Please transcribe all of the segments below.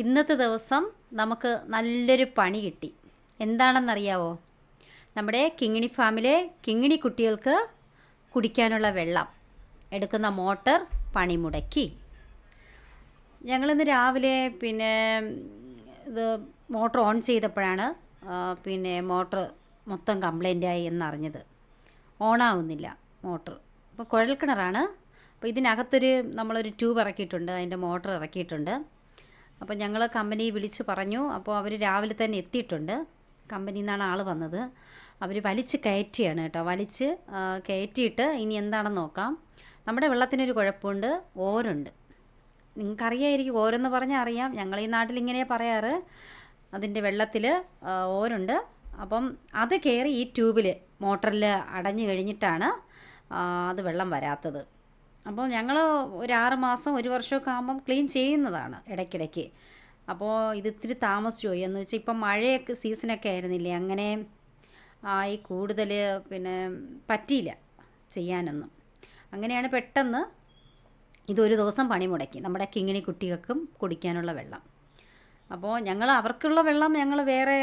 ഇന്നത്തെ ദിവസം നമുക്ക് നല്ലൊരു പണി കിട്ടി. എന്താണെന്നറിയാവോ? നമ്മുടെ കിങ്ങിണി ഫാമിലെ കിങ്ങിണി കുട്ടികൾക്ക് കുടിക്കാനുള്ള വെള്ളം എടുക്കുന്ന മോട്ടർ പണി മുടക്കി ഞങ്ങളിന്ന് രാവിലെ പിന്നെ ഇത് മോട്ടർ ഓൺ ചെയ്തപ്പോഴാണ് പിന്നെ മോട്ടർ മൊത്തം കംപ്ലൈന്റായി എന്നറിഞ്ഞത്. ഓണാകുന്നില്ല മോട്ടർ. അപ്പോൾ കുഴൽക്കിണറാണ്. അപ്പോൾ ഇതിനകത്തൊരു നമ്മളൊരു ട്യൂബ് ഇറക്കിയിട്ടുണ്ട് അതിന്റെ മോട്ടർ ഇറക്കിയിട്ടുണ്ട്. അപ്പോൾ ഞങ്ങൾ കമ്പനി വിളിച്ച് പറഞ്ഞു. അപ്പോൾ അവർ രാവിലെ തന്നെ എത്തിയിട്ടുണ്ട്. കമ്പനിയിൽ നിന്നാണ് ആൾ വന്നത്. അവർ വലിച്ച് കയറ്റിയാണ് കേട്ടോ. വലിച്ച് കയറ്റിയിട്ട് ഇനി എന്താണെന്ന് നോക്കാം. നമ്മുടെ വെള്ളത്തിനൊരു കുഴപ്പമുണ്ട്. ഓരുണ്ട്. നിങ്ങൾക്കറിയായിരിക്കും ഓരെന്ന് പറഞ്ഞാൽ അറിയാം. ഞങ്ങൾ ഈ നാട്ടിൽ ഇങ്ങനെ പറയാറ്. അതിന്റെ വെള്ളത്തിൽ ഓരുണ്ട്. അപ്പം അത് കയറി ഈ ട്യൂബിൽ മോട്ടറിൽ അടഞ്ഞു കഴിഞ്ഞിട്ടാണ് അത് വെള്ളം വരാത്തത്. അപ്പോൾ ഞങ്ങൾ ഒരു ആറ് മാസം ഒരു വർഷമൊക്കെ ആകുമ്പം ക്ലീൻ ചെയ്യുന്നതാണ് ഇടയ്ക്കിടയ്ക്ക്. അപ്പോൾ ഇത് ഇത്തിരി താമസിച്ചു പോയി എന്ന് വെച്ചാൽ ഇപ്പം മഴയൊക്കെ സീസണൊക്കെ ആയിരുന്നില്ലേ അങ്ങനെ ആയി കൂടുതൽ പിന്നെ പറ്റിയില്ല ചെയ്യാനൊന്നും. അങ്ങനെയാണ് പെട്ടെന്ന് ഇതൊരു ദിവസം പണി മുടക്കി. നമ്മുടെ കിങ്ങിണി കുട്ടികൾക്കും കുടിക്കാനുള്ള വെള്ളം. അപ്പോൾ ഞങ്ങൾ അവർക്കുള്ള വെള്ളം ഞങ്ങൾ വേറെ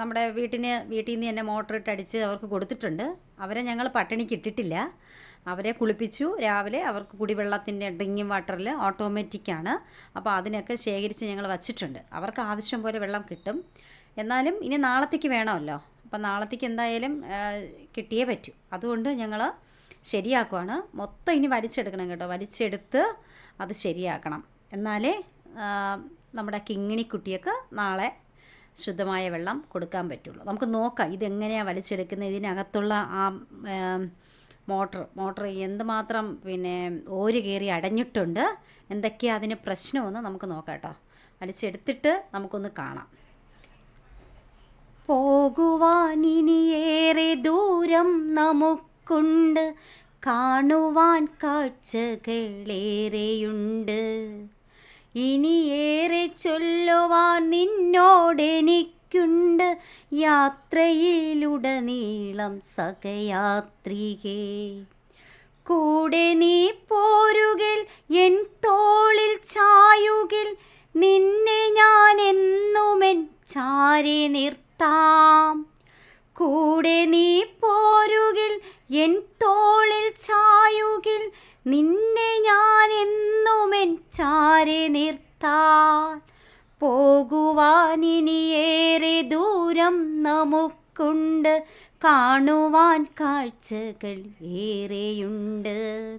നമ്മുടെ വീട്ടിന് വീട്ടിൽ നിന്ന് തന്നെ മോട്ടർ ഇട്ട് അടിച്ച് അവർക്ക് കൊടുത്തിട്ടുണ്ട്. അവരെ ഞങ്ങൾ പട്ടിണിക്ക് ഇട്ടിട്ടില്ല. അവരെ കുളിപ്പിച്ചു. രാവിലെ അവർക്ക് കുടിവെള്ളത്തിന്റെ ഡ്രിങ്കിങ് വാട്ടറിൽ ഓട്ടോമാറ്റിക്കാണ് അപ്പോൾ അതിനൊക്കെ ശേഖരിച്ച് ഞങ്ങൾ വച്ചിട്ടുണ്ട്. അവർക്ക് ആവശ്യം പോലെ വെള്ളം കിട്ടും. എന്നാലും ഇനി നാളത്തേക്ക് വേണമല്ലോ. അപ്പം നാളത്തേക്ക് എന്തായാലും കിട്ടിയേ പറ്റൂ. അതുകൊണ്ട് ഞങ്ങൾ ശരിയാക്കുവാണ്. മൊത്തം ഇനി വലിച്ചെടുക്കണം കേട്ടോ. വലിച്ചെടുത്ത് അത് ശരിയാക്കണം. എന്നാലേ നമ്മുടെ കിങ്ങിണി കുട്ടിയൊക്കെ നാളെ ശുദ്ധമായ വെള്ളം കൊടുക്കാൻ പറ്റുള്ളൂ. നമുക്ക് നോക്കാം ഇതെങ്ങനെയാണ് വലിച്ചെടുക്കുന്നത്. ഇതിനകത്തുള്ള ആ മോട്ടർ മോട്ടർ എന്തുമാത്രം പിന്നെ ഓര് കയറി അടഞ്ഞിട്ടുണ്ട് എന്തൊക്കെയാണ് അതിന് പ്രശ്നമെന്ന് നമുക്ക് നോക്കാം കേട്ടോ. വലിച്ചെടുത്തിട്ട് നമുക്കൊന്ന് കാണാം. പോകുവാനിനിയേറെ ദൂരം നമുക്കുണ്ട് കാണുവാൻ കാഴ്ചകളേറെയുണ്ട്. ഇനിയേറെ ചൊല്ലുവാൻ നിന്നോടെനിക്കുണ്ട് യാത്രയിലുടനീളം സഹയാത്രികേ. കൂടെ നീ പോരുകിൽ എൻ തോളിൽ ചായുകിൽ നിന്നെ ഞാൻ എന്നുമെൻ ചാരി നിർത്താം. കൂടെ നീ പോരുകിൽ എൻ തോളിൽ ചായുകിൽ നിന്നെ ഞാൻ എന്നുമെൻ ചാരി നിർത്താൻ പോകുവാനിനിയേറെ ദൂരം നമുക്കുണ്ട്. കാണുവാൻ കാഴ്ചകൾ ഏറെയുണ്ട്.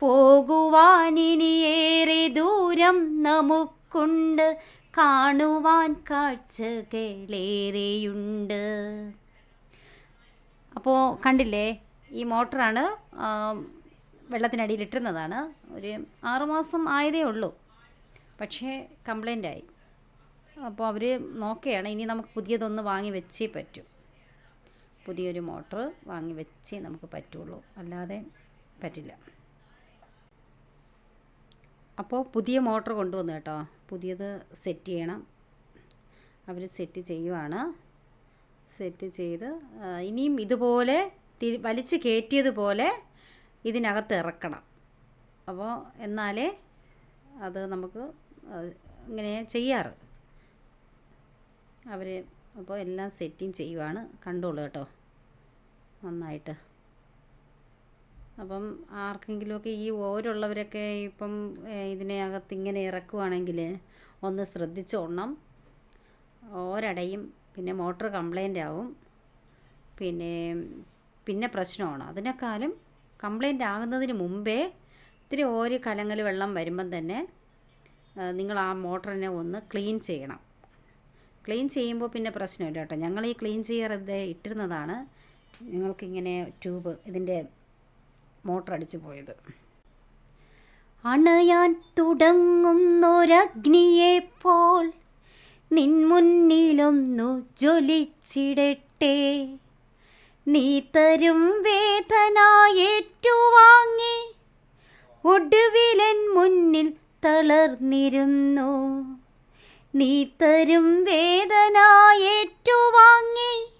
പോകുവാനിനിയേറെ ദൂരം നമുക്കുണ്ട്. കാണുവാൻ കാഴ്ചകളേറെയുണ്ട് അപ്പോൾ കണ്ടില്ലേ ഈ മോട്ടറാണ് ഇട്ടിരുന്നതാണ്. ഒരു ആറുമാസം ആയതേ ഉള്ളൂ. പക്ഷേ കംപ്ലൈന്റ് ആയി അപ്പോൾ അവർ നോക്കുകയാണ് ഇനി നമുക്ക് പുതിയതൊന്ന് വാങ്ങി വെച്ചേ പറ്റൂ. പുതിയൊരു മോട്ടർ വാങ്ങി വെച്ചേ നമുക്ക് പറ്റുള്ളൂ. അല്ലാതെ പറ്റില്ല. അപ്പോൾ പുതിയ മോട്ടർ കൊണ്ടുവന്നു കേട്ടോ. പുതിയത് സെറ്റ് ചെയ്യണം. അവർ സെറ്റ് ചെയ്യുവാണ്. സെറ്റ് ചെയ്ത് ഇനിയും ഇതുപോലെ തിരി വലിച്ച് കയറ്റിയതുപോലെ ഇതിനകത്ത് ഇറക്കണം. അപ്പോൾ എന്നാലേ അത് നമുക്ക് ഇങ്ങനെ ചെയ്യാറ്. അവർ അപ്പോൾ എല്ലാം സെറ്റിങ് ചെയ്യുവാണ്. കണ്ടോളൂ കേട്ടോ. നന്നായിട്ട്. അപ്പം ആർക്കെങ്കിലുമൊക്കെ ഈ ഓരുള്ളവരൊക്കെ ഇപ്പം ഇതിനകത്ത് ഇങ്ങനെ ഇറക്കുവാണെങ്കിൽ ഒന്ന് ശ്രദ്ധിച്ചോണം. ഓരടയും പിന്നെ മോട്ടർ കംപ്ലൈന്റ് ആവും. പിന്നെ പിന്നെ പ്രശ്നമാണ്. അതിനേക്കാളും കംപ്ലൈന്റ് ആകുന്നതിന് മുമ്പേ ഇത്തിരി ഓര് കലങ്ങൾ വെള്ളം വരുമ്പം തന്നെ നിങ്ങൾ ആ മോട്ടറിനെ ഒന്ന് ക്ലീൻ ചെയ്യണം. ക്ലീൻ ചെയ്യുമ്പോൾ പിന്നെ പ്രശ്നമില്ല കേട്ടോ. ഞങ്ങൾ ഈ ക്ലീൻ ചെയ്യാർ ഇട്ടിരുന്നതാണ്. ഞങ്ങൾക്കിങ്ങനെ ട്യൂബ് ഇതിന്റെ മോട്ടർ അടിച്ചു പോയത്. അണയാൻ തുടങ്ങുന്നൊരഗ്നിയെ പോൽ നിൻ മുന്നിലൊന്നു ജ്വലിച്ചിടട്ടെ. നീ തരും വേദന ഏറ്റുവാങ്ങി ഒടുവിലൻ മുന്നിൽ തളർന്നിരുന്നു. നീ തരും വേദന ഏറ്റുവാങ്ങി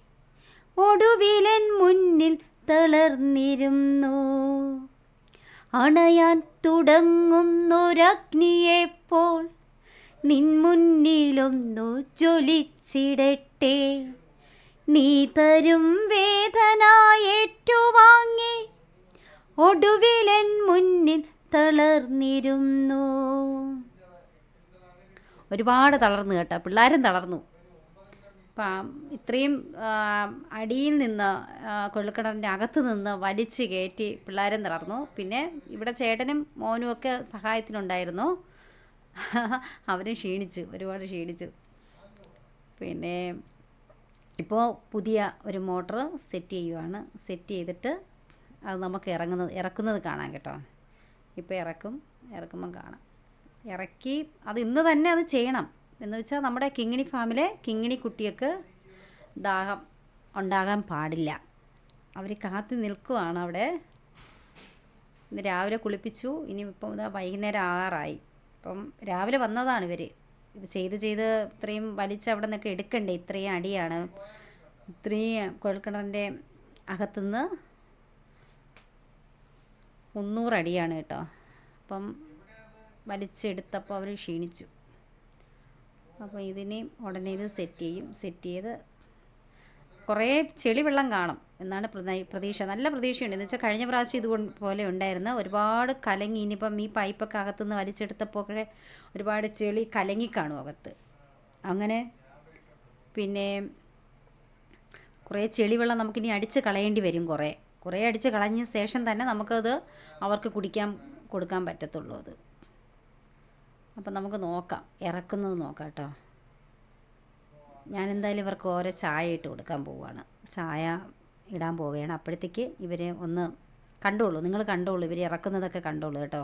ഒടുവിലൻ മുന്നിൽ തളർന്നിരുന്നു. അണയാൻ തുടങ്ങുന്നൊരഗ്നിയെപ്പോൾ നിൻ മുന്നിലൊന്നു ജ്വലിച്ചിടട്ടെ. നീ തരും വേദന ഏറ്റുവാങ്ങി ഒടുവിലൻ മുന്നിൽ തളർന്നിരുന്നു. ഒരുപാട് തളർന്നു കേട്ടോ. പിള്ളേരും തളർന്നു. അപ്പം ഇത്രയും അടിയിൽ നിന്ന് കൊള്ളിക്കിണറിന്റെ അകത്ത് നിന്ന് വലിച്ച് കയറ്റി പിള്ളേരും തളർന്നു. പിന്നെ ഇവിടെ ചേട്ടനും മോനും ഒക്കെ സഹായത്തിനുണ്ടായിരുന്നു. അവരും ക്ഷീണിച്ചു ഒരുപാട് ക്ഷീണിച്ചു. പിന്നെ ഇപ്പോൾ പുതിയ ഒരു മോട്ടർ സെറ്റ് ചെയ്യുവാണ്. സെറ്റ് ചെയ്തിട്ട് അത് നമുക്ക് ഇറങ്ങുന്നത് ഇറക്കുന്നത് കാണാം കേട്ടോ. ഇപ്പോൾ ഇറക്കും ഇറക്കുമ്പം കാണാം. ഇറക്കി അത് ഇന്ന് തന്നെ അത് ചെയ്യണം. എന്ന് വെച്ചാൽ നമ്മുടെ കിങ്ങിണി ഫാമിലെ കിങ്ങിണി കുട്ടിയൊക്കെ ദാഹം ഉണ്ടാകാൻ പാടില്ല. അവർ കാത്തി നിൽക്കുവാണ് അവിടെ. ഇന്ന് രാവിലെ കുളിപ്പിച്ചു. ഇനി ഇപ്പം ഇതാ വൈകുന്നേരം ആറായി. അപ്പം രാവിലെ വന്നതാണ് ഇവർ ഇത് ചെയ്ത് ചെയ്ത് ഇത്രയും വലിച്ച് അവിടെ നിന്നൊക്കെ എടുക്കണ്ടേ? ഇത്രയും അടിയാണ്. ഇത്രയും കുഴൽക്കിണറിന്റെ അകത്തുനിന്ന് മുന്നൂറ് അടിയാണ് കേട്ടോ. അപ്പം വലിച്ചെടുത്തപ്പോൾ അവർ ക്ഷീണിച്ചു. അപ്പോൾ ഇതിനെയും ഉടനെ ഇത് സെറ്റ് ചെയ്യും. സെറ്റ് ചെയ്ത് കുറേ ചെളി വെള്ളം കാണും എന്നാണ് പ്രത- പ്രതീക്ഷ. നല്ല പ്രതീക്ഷയുണ്ട്. എന്ന് വെച്ചാൽ കഴിഞ്ഞ പ്രാവശ്യം ഇതുകൊണ്ട് പോലെ ഉണ്ടായിരുന്നു ഒരുപാട് കലങ്ങി ഇനിയിപ്പം ഈ പൈപ്പൊക്കെ അകത്തുനിന്ന് വലിച്ചെടുത്തപ്പോൾ ഒക്കെ ഒരുപാട് ചെളി കലങ്ങി കാണും അകത്ത്. അങ്ങനെ പിന്നെ കുറേ ചെളി വെള്ളം നമുക്കിനി അടിച്ച് കളയേണ്ടി വരും കുറേ. കുറേ അടിച്ച് കളഞ്ഞ ശേഷം തന്നെ നമുക്കത് അവർക്ക് കുടിക്കാൻ കൊടുക്കാൻ പറ്റത്തുള്ളൂ അത്. അപ്പം നമുക്ക് നോക്കാം. ഇറക്കുന്നത് നോക്കാം കേട്ടോ. ഞാനെന്തായാലും ഇവർക്ക് ഓരോ ചായ ഇട്ട് കൊടുക്കാൻ പോവുകയാണ് ചായ ഇടാൻ പോവുകയാണ്. അപ്പോഴത്തേക്ക് ഇവർ ഒന്ന് കണ്ടോളൂ. നിങ്ങൾ കണ്ടോളൂ. ഇവർ ഇറക്കുന്നതൊക്കെ കണ്ടോളൂ കേട്ടോ.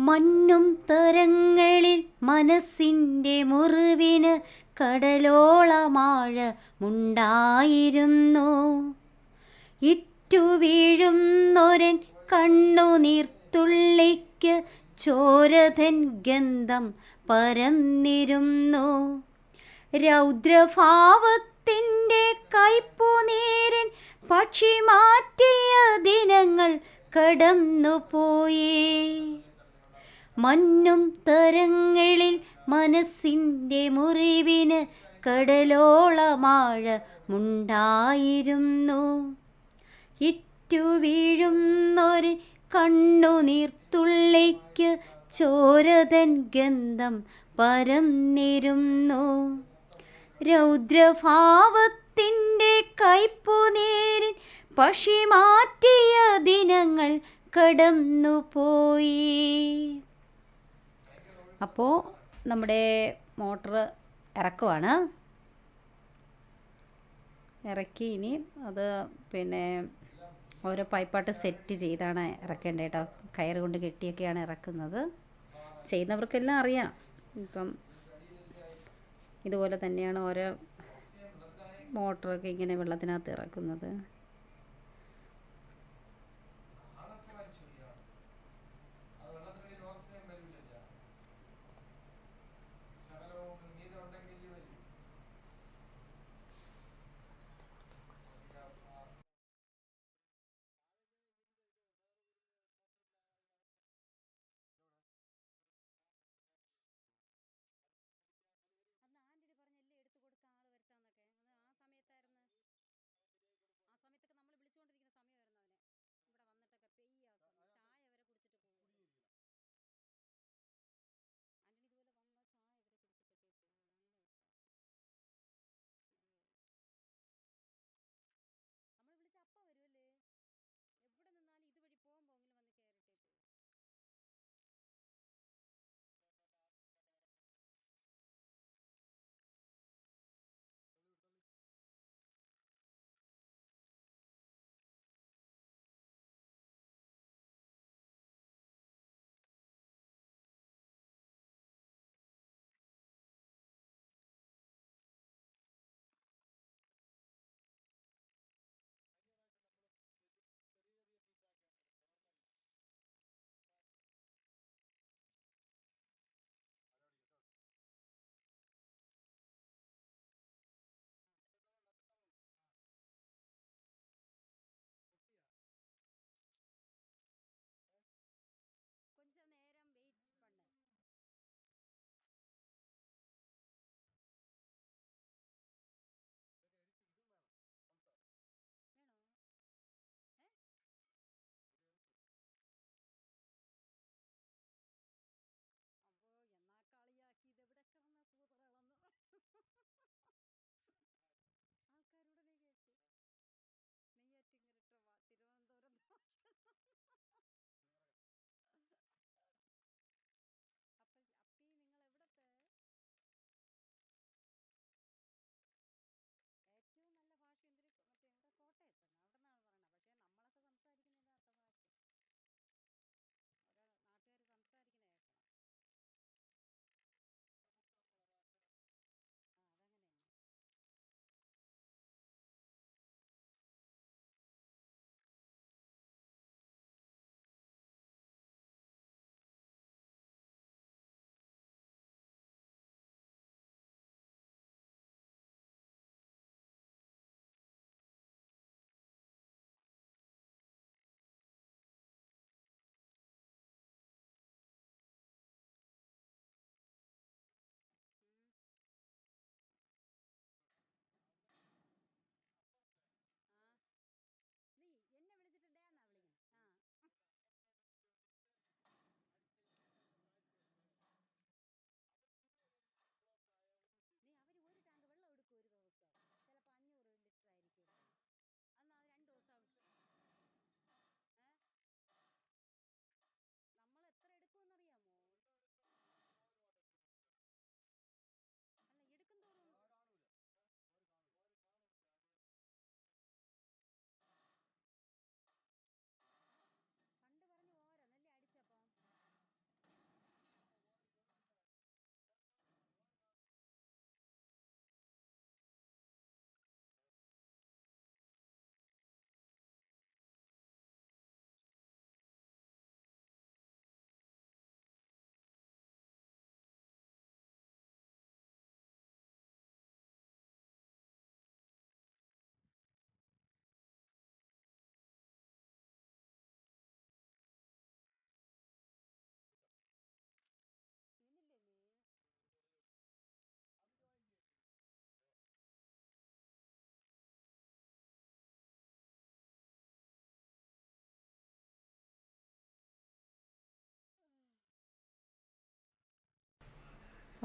മണ്ണും തരങ്ങളിൽ മനസ്സിന്റെ മുറിവിന് കടലോളമാഴ മുണ്ടായിരുന്നു. ഇറ്റുവീഴുന്നൊരൻ കണ്ണുനീർത്തുള്ളിക്ക് ചോരതൻ ഗന്ധം പരന്നിരുന്നു. രൗദ്രഭാവത്തിന്റെ കയ്പുനീരൻ പക്ഷി മാറ്റിയ ദിനങ്ങൾ കടന്നുപോയി. മണ്ണും തരങ്ങളിൽ മനസ്സിന്റെ മുറിവിന് കടലോളമാഴമുണ്ടായിരുന്നു ഇറ്റു വീഴുന്നൊരു കണ്ണുനീർത്തുള്ളിക്ക് ചോരതൻ ഗന്ധം പരന്നിരുന്നു. രൗദ്രഭാവത്തിന്റെ കയ്പുനീരിൻ പക്ഷി മാറ്റിയ ദിനങ്ങൾ കടന്നുപോയി. അപ്പോൾ നമ്മുടെ മോട്ടർ ഇറക്കുവാണ്. ഇറക്കി ഇനി അത് പിന്നെ ഓരോ പൈപ്പാട്ട് സെറ്റ് ചെയ്താണ് ഇറക്കേണ്ടത് കേട്ടോ. കയറ് കൊണ്ട് കെട്ടിയൊക്കെയാണ് ഇറക്കുന്നത്. ചെയ്യുന്നവർക്കെല്ലാം അറിയാം. ഇപ്പം ഇതുപോലെ തന്നെയാണ് ഓരോ മോട്ടറൊക്കെ ഇങ്ങനെ വെള്ളത്തിനകത്ത് ഇറക്കുന്നത്.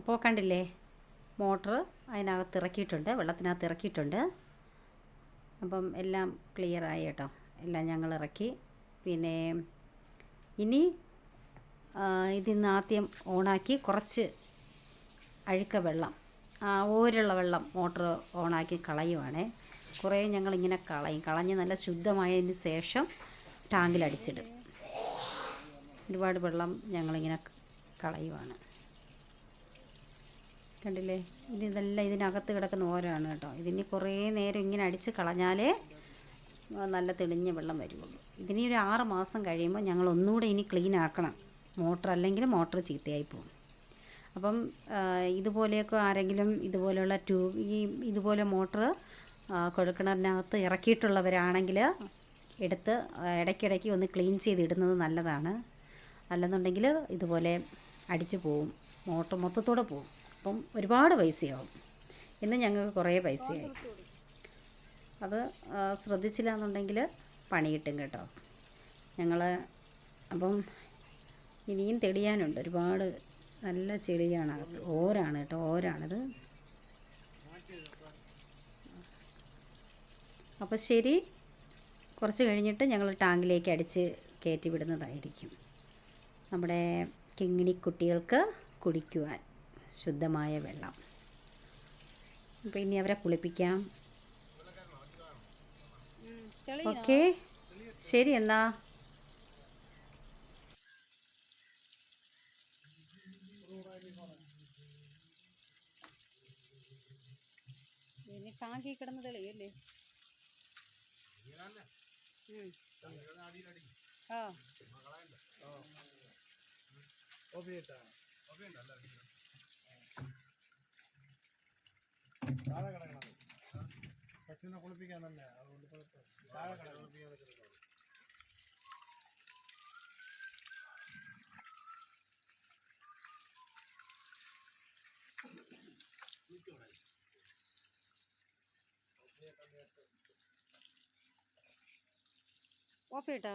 അപ്പോൾ കണ്ടില്ലേ? മോട്ടർ അതിനകത്ത് ഇറക്കിയിട്ടുണ്ട് വെള്ളത്തിനകത്ത് ഇറക്കിയിട്ടുണ്ട്. അപ്പം എല്ലാം ക്ലിയറായി കേട്ടോ. എല്ലാം ഞങ്ങൾ ഇറക്കി. പിന്നെ ഇനി ഇതിന്ന് ആദ്യം ഓണാക്കി കുറച്ച് അഴുക്ക വെള്ളം ആ ഓരുള്ള വെള്ളം മോട്ടർ ഓണാക്കി കളയുവാണേ. കുറേ ഞങ്ങൾ ഇങ്ങനെ കളയും. കളഞ്ഞ് നല്ല ശുദ്ധമായതിന് ശേഷം ടാങ്കിലടിച്ചിടും. ഒരുപാട് വെള്ളം ഞങ്ങളിങ്ങനെ കളയുവാണ്. കണ്ടില്ലേ? ഇത് ഇതെല്ലാം ഇതിനകത്ത് കിടക്കുന്ന ഓരാണ് കേട്ടോ. ഇതിന് കുറേ നേരം ഇങ്ങനെ അടിച്ച് കളഞ്ഞാലേ നല്ല തെളിഞ്ഞ വെള്ളം വരുള്ളൂ. ഇതിനി ഒരു ആറ് മാസം കഴിയുമ്പോൾ ഞങ്ങൾ ഒന്നുകൂടെ ഇനി ക്ലീൻ ആക്കണം. മോട്ടർ അല്ലെങ്കിൽ മോട്ടർ ചീത്തയായി പോകും. അപ്പം ഇതുപോലെയൊക്കെ ആരെങ്കിലും ഇതുപോലെയുള്ള ട്യൂബ് ഈ ഇതുപോലെ മോട്ടർ കുഴൽക്കിണറിനകത്ത് ഇറക്കിയിട്ടുള്ളവരാണെങ്കിൽ എടുത്ത് ഇടയ്ക്കിടയ്ക്ക് ഒന്ന് ക്ലീൻ ചെയ്തിടുന്നത് നല്ലതാണ്. അല്ലെന്നുണ്ടെങ്കിൽ ഇതുപോലെ അടിച്ചു പോവും. മോട്ടർ മൊത്തത്തോടെ പോവും. അപ്പം ഒരുപാട് പൈസയാവും. ഇന്ന് ഞങ്ങൾക്ക് കുറേ പൈസയായി. അത് ശ്രദ്ധിച്ചില്ല എന്നുണ്ടെങ്കിൽ പണി കിട്ടും കേട്ടോ. ഞങ്ങൾ അപ്പം ഇനിയും തെളിയാനുണ്ട്. ഒരുപാട് നല്ല ചെളിയാണ് അകത്ത്. ഓരാണ് കേട്ടോ ഓരാണിത്. അപ്പോൾ ശരി. കുറച്ച് കഴിഞ്ഞിട്ട് ഞങ്ങൾ ടാങ്കിലേക്ക് അടിച്ച് കയറ്റി വിടുന്നതായിരിക്കും. നമ്മുടെ കിങ്ങിണി കുട്ടികൾക്ക് കുടിക്കുവാൻ. ശുദ്ധമായ വെള്ളം അപ്പോൾ ഇനി അവരെ കുളിപ്പിക്കാം ഓക്കെ ശരി എന്നാ ഇനി ടാങ്കി കിടന്ന് തെളിയല്ലേ. ആ താഴെ കിടക്കണം പശുവിനെ കുളിപ്പിക്കാൻ തന്നെ അതുകൊണ്ട് കുഴപ്പം. താഴെ കിടക്കണം കുളിപ്പിക്കാൻ പറ്റുന്നില്ല ഓപ്പേട്ടാ